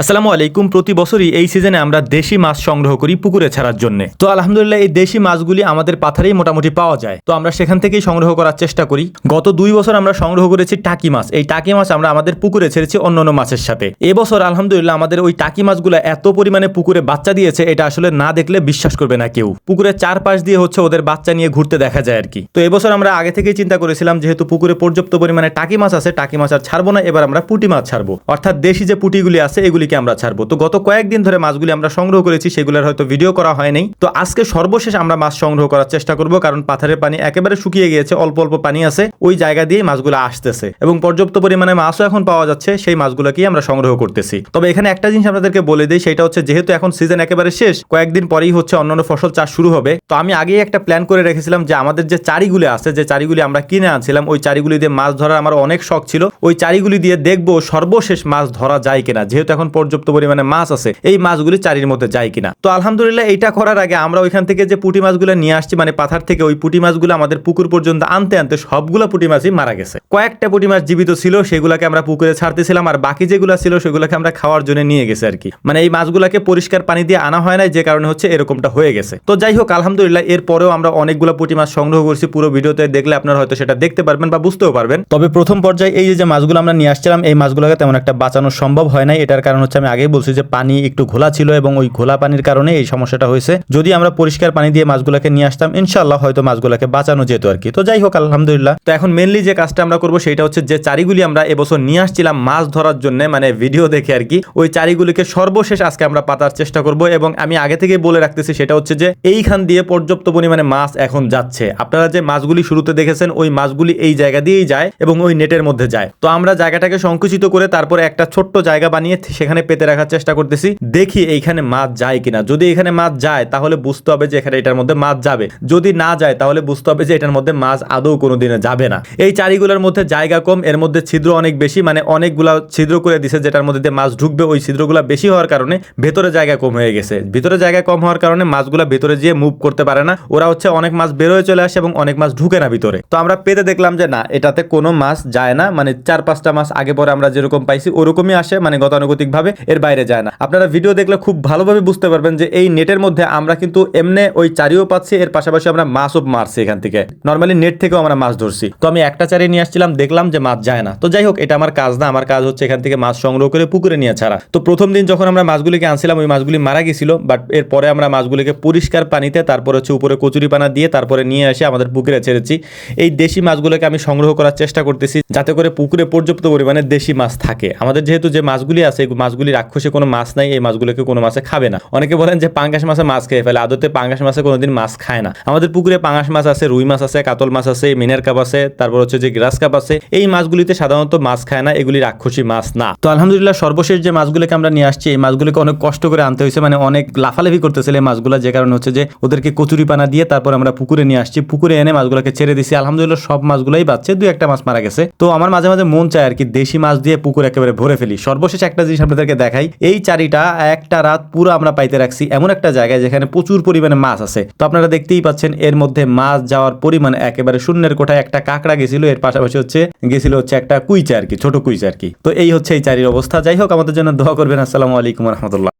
আসসালামু আলাইকুম। প্রতি বছরই এই সিজনে আমরা দেশি মাছ সংগ্রহ করি পুকুরে ছাড়ার জন্য। তো আলহামদুলিল্লাহ এই দেশি মাছগুলি আমাদের পাথারেই মোটামুটি পাওয়া যায়। তো আমরা সেখান থেকেই সংগ্রহ করার চেষ্টা করি। গত দুই বছর আমরা সংগ্রহ করেছি টাকি মাছ। এই টাকি মাছ আমরা আমাদের পুকুরে ছেড়েছি অন্য অন্য মাছের সাথে। এবছর আলহামদুলিল্লাহ আমাদের ওই টাকি মাছগুলো এত পরিমাণে পুকুরে বাচ্চা দিয়েছে, এটা আসলে না দেখলে বিশ্বাস করবে না কেউ। পুকুরের চারপাশ দিয়ে হচ্ছে ওদের বাচ্চা নিয়ে ঘুরতে দেখা যায় আর কি। তো এবছর আমরা আগে থেকেই চিন্তা করেছিলাম, যেহেতু পুকুরে পর্যাপ্ত পরিমাণে টাকি মাছ আছে, টাকি মাছ আর ছাড়বো না, এবার আমরা পুঁটি মাছ ছাড়বো। অর্থাৎ দেশি যে পুঁটিগুলি আছে এগুলিকে আমরা ছাড়বো। তো গত কয়েকদিন ধরে মাছগুলি আমরা সংগ্রহ করেছি, সেগুলোর হয়তো ভিডিও করা হয়নি তো আজকে সর্বশেষ আমরা মাছ সংগ্রহ করার চেষ্টা করব, কারণ পাথারের পানি একেবারে শুকিয়ে গিয়েছে, অল্প অল্প পানি আছে, ওই জায়গা দিয়ে মাছগুলো আসতেছে। এবং পর্যাপ্ত পরিমাণে মাছও এখন পাওয়া যাচ্ছে, সেই মাছগুলোকেই আমরা সংগ্রহ করতেছি। তবে এখানে একটা জিনিস আপনাদেরকে বলে দিই, সেটা হচ্ছে যেহেতু এখন সিজন একেবারে শেষ, কয়েকদিন পরেই হচ্ছে অন্যান্য ফসল চাষ শুরু হবে। তো আমি আগেই একটা প্ল্যান করে রেখেছিলাম যে আমাদের যে চারিগুলি আছে, যে চারিগুলি আমরা কিনে আনছিলাম, ওই চারিগুলি দিয়ে মাছ ধরার আমার অনেক শখ ছিল। ওই চারিগুলি দিয়ে দেখব সর্বশেষ মাছ ধরা যায় কিনা, যেহেতু এখন পর্যাপ্ত পরিমাণে মাছ আছে, এই মাছগুলি চারির মধ্যে যায় কিনা। তো আলহামদুলিল্লাহ এইটা করার আগে আমরা ওইখান থেকে যে পুঁটি মাছগুলো নিয়ে আসছি মানে পাথার থেকে ওই পুঁটি মাছগুলো আমাদের পুকুর পর্যন্ত আনতে আনতে সবগুলো পুঁটি মাছই মারা গেছে। কয়েকটা পুঁটি মাছ জীবিত ছিল, সেগুলোকে আমরা পুকুরে ছাড়তেছিলাম, আর বাকি যেগুলো ছিল সেগুলোকে আমরা খাওয়ার জন্য নিয়ে গেছে আর কি। মানে এই মাছগুলোকে পরিষ্কার পানি দিয়ে আনা হয় না যে কারণে হচ্ছে এরকমটা হয়ে গেছে। তো যাই হোক, আলহামদুলিল্লাহ এরপরেও আমরা অনেকগুলো পুঁটি মাছ সংগ্রহ করছি, পুরো ভিডিওতে দেখলে আপনারা হয়তো সেটা দেখতে পারবেন বা বুঝতেও পারবেন। তবে প্রথম পর্যায়ে এই যে মাছগুলো আমরা নিয়ে আসছিলাম, এই মাছগুলোকে তেমন একটা বাঁচানো সম্ভব হয় নাই, এটার কারণ হচ্ছে আমি আগেই বলছি যে পানি একটু ঘোলা ছিল এবং ওই ঘোলা পানির কারণে এই সমস্যাটা হয়েছে। যদি আমরা পরিষ্কার পানি দিয়ে মাছগুলোকে নিয়ে আসতাম ইনশাল্লাহ হয়তো মাছগুলোকে বাঁচানো যেত আর কি। তো যাই হোক, আলহামদুলিল্লাহ। তো এখন মেনলি যে কাজটা আমরা করব সেটা হচ্ছে যে চারিগুলি আমরা এবছর নিয়ে আসছিলাম মাছ ধরার জন্য মানে ভিডিও দেখে আর কি, ওই চারিগুলিকে সর্বশেষ আজকে আমরা পাতার চেষ্টা করব এবং আমি আগে থেকে বলে রাখতেছি সেটা হচ্ছে যে এইখান দিয়ে পর্যাপ্ত পরিমাণে মাছ এখন যাচ্ছে। আপনারা যে মাছগুলি শুরুতে দেখেছেন, ওই মাছগুলি এই জায়গা দিয়েই যায় এবং ওই নেটের মধ্যে যায়। তো আমরা জায়গাটাকে সংকুচিত করে তারপরে একটা ছোট্ট জায়গা বানিয়ে সেখানে পেতে রাখার চেষ্টা করতেছি। দেখি এইখানে মাছ যায় কিনা। যদি এখানে মাছ যায়, তাহলে বুঝতে হবে যে এখানে এটার মধ্যে মাছ যাবে। যদি না যায়, তাহলে বুঝতে হবে যে এটার মধ্যে মাছ আদৌ কোনোদিনে যাবে না। এই চারিগুলোর মধ্যে জায়গা কম, এর মধ্যে ছিদ্র অনেক বেশি মানে অনেকগুলা ছিদ্র করে দিছে যেটার মধ্যে মাছ ঢুকবে। ওই ছিদ্রগুলো বেশি হওয়ার কারণে ভেতরে জায়গা কম হয়ে গেছে। ভিতরে জায়গা কম হওয়ার কারণে মাছগুলো ভেতরে যেয়ে মুভ করতে পারে না। ওরা হচ্ছে অনেক মাছ বেরোয় চলে আসে এবং অনেক মাছ ঢুকে না ভিতরে। তো আমরা পেতে দেখলাম যে না, এটাতে কোনো মাছ যায় না। মানে চার পাঁচটা মাছ আগে পরে আমরা যেরকম পাইছি, ওরকমই আসে। মানে গতানুগতিক ভাবে এর বাইরে যায় না। আপনারা ভিডিও দেখলে খুব ভালোভাবে বুঝতে পারবেন যে এই নেটের মধ্যে আমরা কিন্তু এমনি ওই চারিও পাচ্ছি, এর পাশাপাশি আমরা মাছও মারছি এখান থেকে। নর্মালি নেট থেকেও আমরা মাছ ধরছি। তো আমি একটা চারি নিয়ে আসছিলাম, দেখলাম যে মাছ যায় না। তো যাই হোক, এটা আমার কাজ না, আমার কাজ হচ্ছে এখান থেকে মাছ সংগ্রহ করে পুকুরে নিয়ে ছাড়া। তো প্রথম দিন যখন আমরা মাছগুলিকে আনছিলাম, ওই মাছগুলি মারা গেছিল বাট এরপরে আমরা মাছগুলিকে পরিষ্কার পানিতে, তারপর হচ্ছে উপরে কচুরি পানা দিয়ে তারপরে নিয়ে এসে আমাদের পুকুরে ছেড়েছি। এই দেশি মাছগুলোকে আমি সংগ্রহ করার চেষ্টা করতেছি, যাতে করে পুকুরে পর্যাপ্ত পরিমাণে দেশি মাছ থাকে। আমাদের যেহেতু যে মাছগুলি আছে, এই মাছগুলি রাক্ষসে কোনো মাছ নাই, এই মাছগুলোকে কোনো মাছে খাবে না। অনেকে বলেন যে পাঙ্গাস মাছে মাছ খেয়ে ফেলে, আদতে পাঙ্গাস মাছে কোনোদিন মাছ খায় না। আমাদের পুকুরে পাঙ্গাস মাছ আছে, রুই মাছ আছে, কাতল মাছ আছে, মিনের কাপ আছে, তারপর হচ্ছে যে গ্রাস কাপ আছে। এই মাছগুলিতে সাধারণত মাছ খায় না, এগুলি রাক্ষসী মাছ না। তো আলহামদুলিল্লাহ সর্বশেষ যে মাছগুলোকে আমরা নিয়ে আসছি, এই মাছগুলোকে অনেক কষ্ট করে আনতে হয়েছে মানে অনেক লাফালাফি করতেছিল এই মাছগুলো, যে কারণে হচ্ছে যে ওদেরকে কচুরি পানা দিয়ে তারপর আমরা পুকুরে নিয়ে আসছি। পুকুরে এনে মাছগুলোকে ছেড়ে দিছি। আলহামদুলিল্লাহ সব মাছগুলোই বাচ্চে দুই একটা মাছ মারা গেছে। তো আমার মাঝে মাঝে মন চায় আর কি, দেশি মাছ দিয়ে পুকুর একেবারে ভরে ফেলি। সর্বশেষ একটা জিনিস আপনাদেরকে দেখাই। এই চারিটা একটা রাত পুরো আমরা পাইতে রাখছি এমন একটা জায়গায় যেখানে প্রচুর পরিমাণে মাছ আছে। তো আপনারা দেখতেই পাচ্ছেন, এর মধ্যে মাছ যাওয়ার পরিমাণ একেবারে শূন্যের কোঠায় একটা কাঁকড়া গেছিল, এর পাশাপাশি হচ্ছে গেছিল হচ্ছে একটা কুইচা আর কি, ছোট কুইচা আর কি। তো এই হচ্ছে এই চারির অবস্থা। যাই হোক, আমাদের জন্য দোয়া করবেন। আসসালামু আলাইকুম রহমতুল্লাহ।